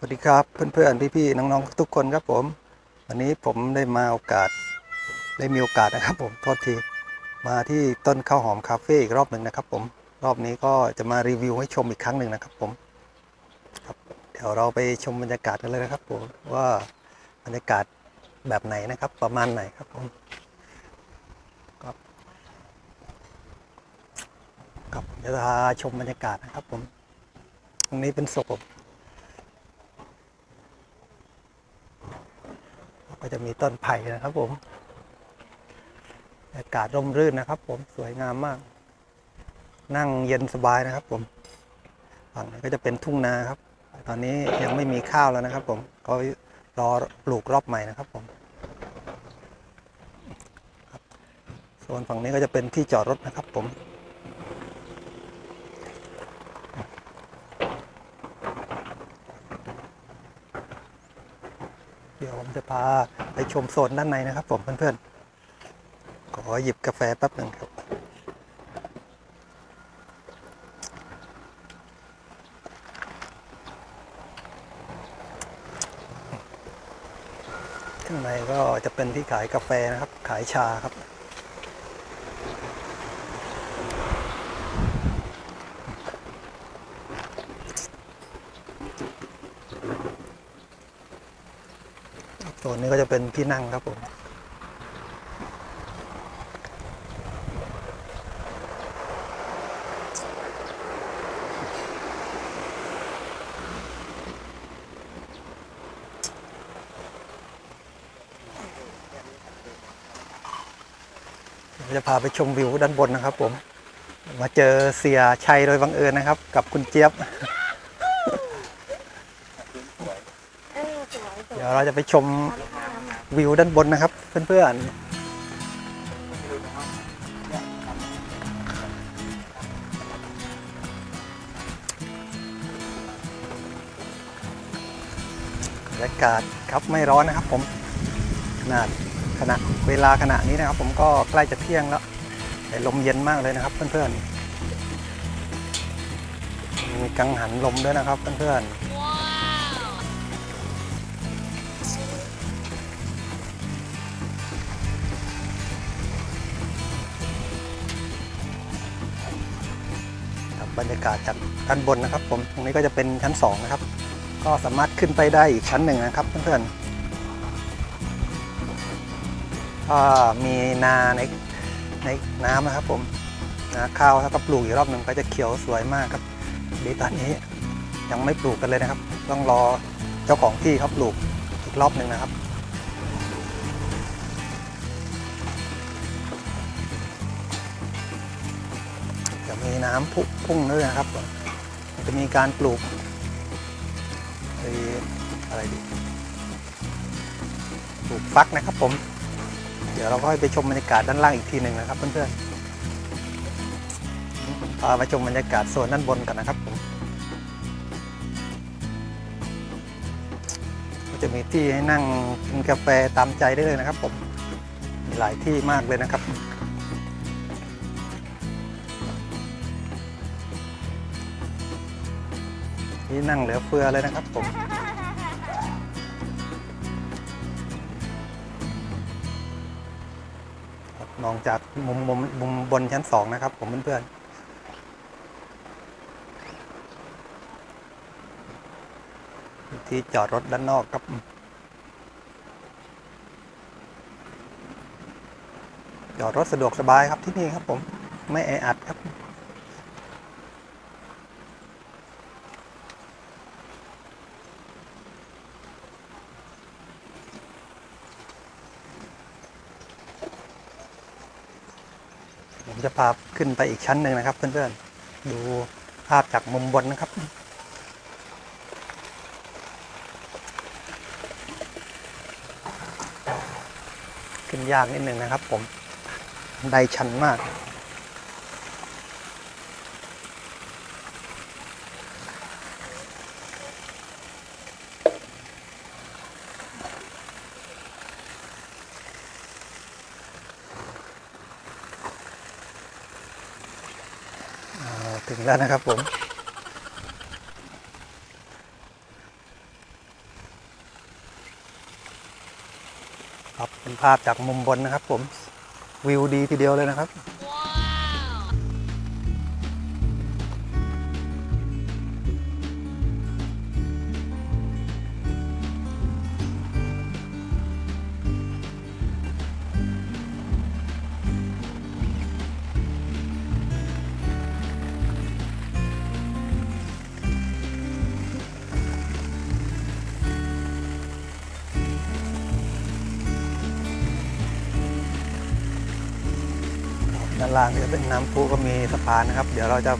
สวัสดีครับเพื่อนๆพี่ๆน้องๆทุกคนครับผม วันนี้ผมได้มาโอกาสได้มีโอกาสนะครับ ผมโทษทีมาที่ต้นข้าวหอมคาเฟ่อีกรอบหนึ่งนะครับ ผมรอบนี้ก็จะมารีวิวให้ชมอีกครั้งหนึ่งนะครับ ผมครับเดี๋ยวเราไปชมบรรยากาศกันเลยนะครับ ผมว่าบรรยากาศแบบไหนนะครับ ประมาณไหนครับผมครับครับเดี๋ยวจะพาชมบรรยากาศนะครับ ผมตรงนี้เป็นศพผม ก็จะมีต้นไผ่นะครับผม อากาศร่มรื่นนะครับผมสวยงามมาก นั่งเย็นสบายนะครับผม ฝั่งนี้ก็จะเป็นทุ่งนาครับ ตอนนี้ยังไม่มีข้าวแล้วนะครับผมก็รอปลูกรอบใหม่นะครับผมส่วนฝั่งนี้ก็จะเป็นที่จอดรถนะครับผม เดี๋ยวผมจะ พาไปชมโซนด้านในนะครับผมเพื่อนๆ ขอหยิบกาแฟแป๊บหนึ่งครับ ข้างในก็จะเป็นที่ขายกาแฟนะครับ ขายชาครับ โซนนี้ก็จะเป็นที่นั่งครับผมเราจะพาไปชมวิวด้านบนนะครับ ผม มาเจอเสียชัยโดยบังเอิญนะครับ กับคุณเจี๊ยบเออสวยสวยเดี๋ยวเราจะไปชม วิวด้านบนนะครับ เพื่อนๆบรรยากาศครับไม่ร้อนนะครับผมขนาดขณะเวลาขณะนี้นะครับ ผมก็ใกล้จะเที่ยงแล้วแต่ลมเย็นมากเลยนะครับ เพื่อนๆมีกังหันลมด้วยนะครับ เพื่อนๆ บรรยากาศจากด้านบนนะครับ ผมตรงนี้ก็จะเป็นชั้นสองนะครับ ก็สามารถขึ้นไปได้อีกชั้นหนึ่งนะครับเพื่อนๆก็มีนาในในน้ำนะครับ ผมนาข้าวถ้าก็ปลูกอีกรอบหนึ่งก็จะเขียวสวยมากครับดีตอนนี้ยังไม่ปลูกกันเลยนะครับ ต้องรอเจ้าของที่เขาปลูกอีกรอบหนึ่งนะครับ มีน้ำพุพุ่งด้วยนะครับ จะมีการปลูกอะไรดีปลูกฟักนะครับผม เดี๋ยวเราก็ไปชมบรรยากาศด้านล่างอีกทีหนึ่งนะครับเพื่อนๆพาไปชมบรรยากาศโซนด้านบนกันนะครับผมก็จะมีที่ให้นั่งกินกาแฟตามใจได้เลยนะครับผมมีหลายที่มากเลยนะครับ นี่นั่งเหลือเฟือเลยนะครับผม มองจากมุมมุมมุมบนชั้นสองนะครับ ผมเพื่อนๆที่จอดรถด้านนอกครับ จอดรถสะดวกสบายครับที่นี่ครับผม ไม่แออัดครับ ผมจะพาขึ้นไปอีกชั้นหนึ่งนะครับ เพื่อนๆ ดูภาพจากมุมบนนะครับ ขึ้นยากนิดหนึ่งนะครับผม ได้ชันมาก แล้วนะครับผม ครับเป็นภาพจากมุมบนนะครับผมวิวดีทีเดียวเลยนะครับ ด้านล่างก็จะเป็นน้ำพุก็มีสะพานนะครับ เดี๋ยวเราจะ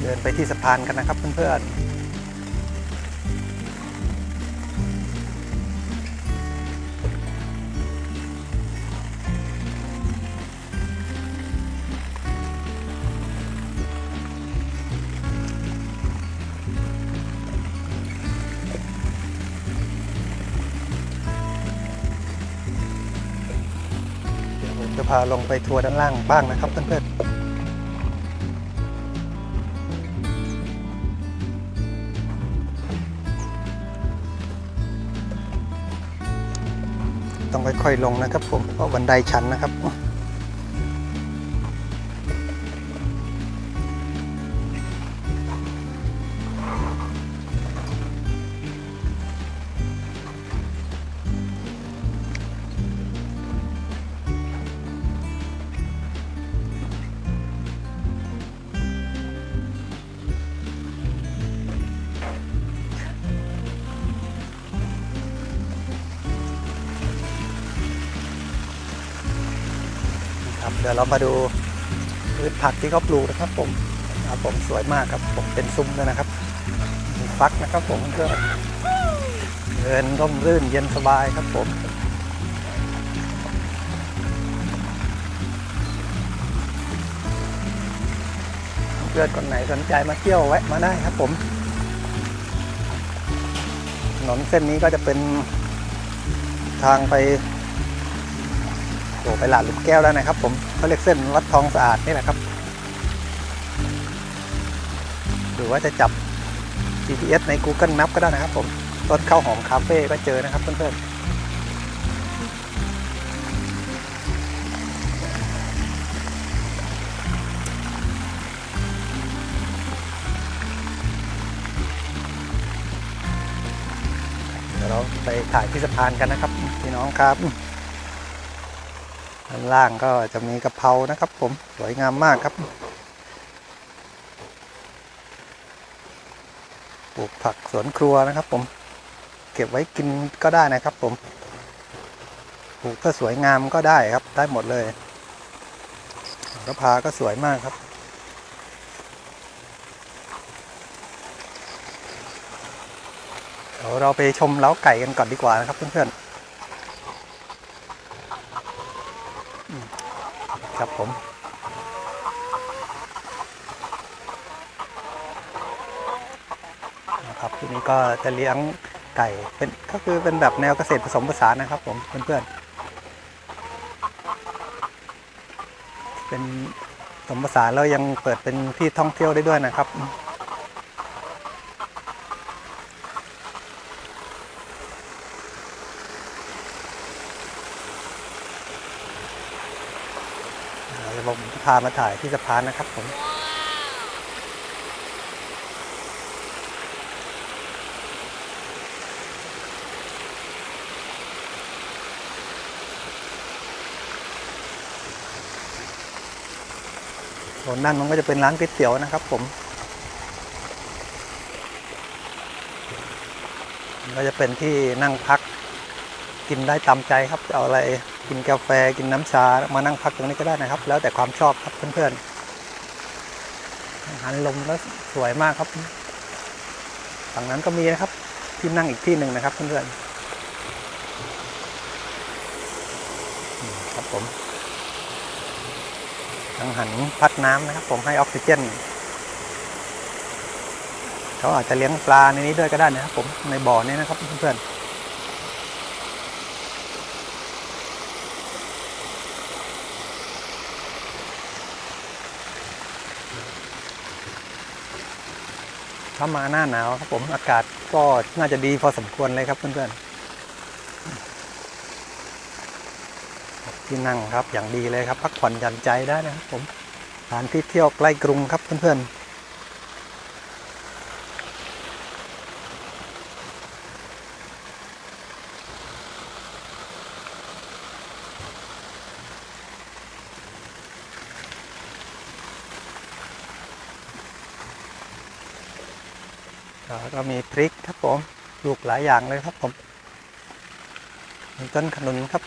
เดินไปที่สะพานกันนะครับเพื่อนๆ พาลงไปทัวร์ด้านล่างบ้างนะครับเพื่อนๆต้องค่อยๆลงนะครับผมเพราะบันไดชันนะครับ เดี๋ยวเรามาดูพืชผักที่เขาปลูกนะครับผมครับผมสวยมากครับผมเป็นซุ้มด้วยนะครับมีฟักนะครับผมเพื่อนเดินร่มรื่นเย็นสบายครับผมเพื่อนคนไหนสนใจมาเที่ยวแวะมาได้ครับผมถนนเส้นนี้ก็จะเป็นทางไป โอ้ไปหลาดหลุมแก้วแล้วนะครับ ผมเขาเรียกเส้นวัดทองสะอาดนี่แหละครับหรือว่าจะจับ GPS ใน Google Map ก็ได้นะครับ ผมต้นข้าวหอมคาเฟ่ก็เจอนะครับเพื่อนๆเราไปถ่ายที่สะพานกันนะครับ พี่น้องครับ ด้านล่างก็จะมีกะเพรานะครับผมสวยงามมากครับปลูกผักสวนครัวนะครับผมเก็บไว้กินก็ได้นะครับผมปลูกก็สวยงามก็ได้ครับ ได้หมดเลยกระพาก็สวยมากครับ เดี๋ยวเราไปชมเล้าไก่กันก่อนดีกว่านะครับเพื่อนๆ ครับผมนะครับที่นี้ก็จะเลี้ยงไก่เป็นก็คือเป็นแบบแนวเกษตรผสมผสานนะครับผมเพื่อนๆเป็นผสมผสานแล้วยังเปิดเป็นที่ท่องเที่ยวได้ด้วยนะครับ ดี๋ยวผมจะพามาถ่ายที่สะพานนะครับผมโซนนั่นมันก็จะเป็นร้านก๋วยเตี๋ยวนะครับ ผมก็จะเป็นที่นั่งพักกินได้ตามใจครับจะเอาอะไร กินกาแฟกินน้ำชา มานั่งพักตรงนี้ก็ได้นะครับ แล้วแต่ความชอบครับเพื่อนๆหันลมแล้วสวยมากครับ ฝั่งนั้นก็มีนะครับที่นั่งอีกที่หนึ่งนะครับเพื่อนๆอืมครับผมกังหันพัดน้ำนะครับ ผมให้ออกซิเจนเขาอาจจะเลี้ยงปลาในนี้ด้วยก็ได้นะครับ ผมในบ่อนี้นะครับเพื่อนๆ ถ้ามาหน้าหนาวครับผมอากาศก็น่าจะดีพอสมควรเลยครับเพื่อนๆที่นั่งครับอย่างดีเลยครับ พักผ่อนหย่อนใจได้นะครับผมสถานที่เที่ยวใกล้กรุงครับเพื่อนๆ แล้วก็มีพริกครับผมปลูกหลายอย่างเลยครับผมมีต้นขนุนครับ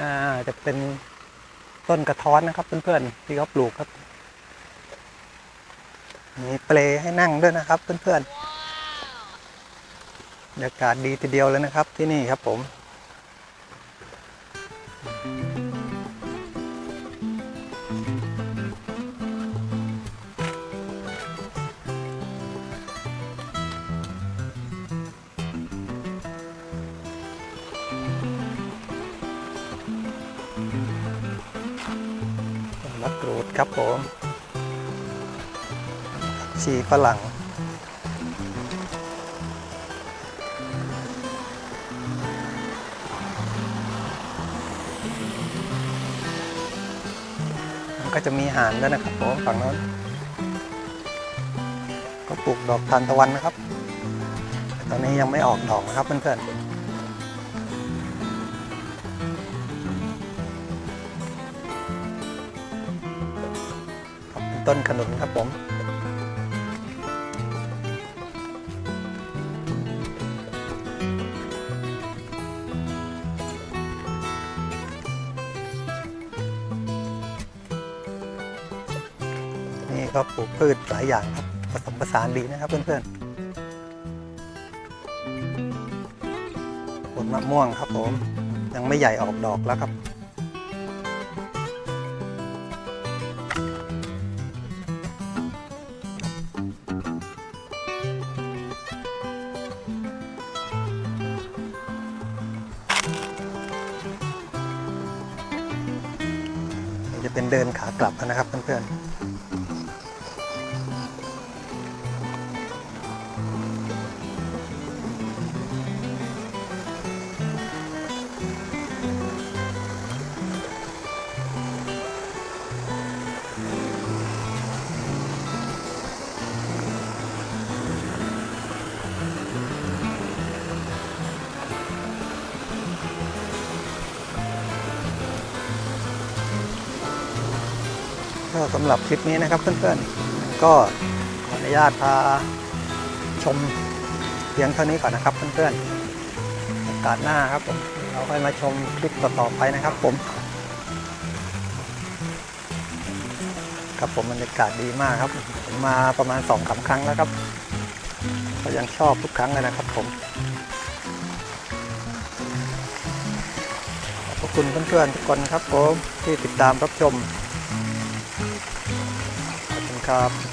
อ่าจะเป็นต้นกระท้อนนะครับ เพื่อนๆที่เขาปลูกครับ มีเปลให้นั่งด้วยนะครับ เพื่อนๆบรรยากาศดีทีเดียวเลยนะครับที่นี่ครับผม ครับผมชีฝรั่ง ก็จะมีหานด้วยนะครับผมฝั่งโน้น ก็ปลูกดอกทานตะวันนะครับแต่ตอนนี้ยังไม่ออกดอกนะครับเพื่อนๆ ต้นขนุนครับผมนี่ก็ปลูกพืชหลายอย่างครับผสมผสานดีนะครับเพื่อนๆผลมะม่วงครับผม ยังไม่ใหญ่ออกดอกแล้วครับ เป็นเดินขากลับนะครับเพื่อนๆ ก็สำหรับคลิปนี้นะครับเพื่อนๆ ก็ขออนุญาตพาชมเพียงเท่านี้ก่อนนะครับเพื่อนๆโอกาสหน้าครับผมเราค่อยมาชมคลิปต่อๆไปนะครับผม ครับผมบรรยากาศดีมากครับผมมาประมาณสองสามครั้งแล้วครับก็ยังชอบทุกครั้งเลยนะครับผมขอบคุณเพื่อนๆทุกคนครับผมที่ติดตามรับชม ครับ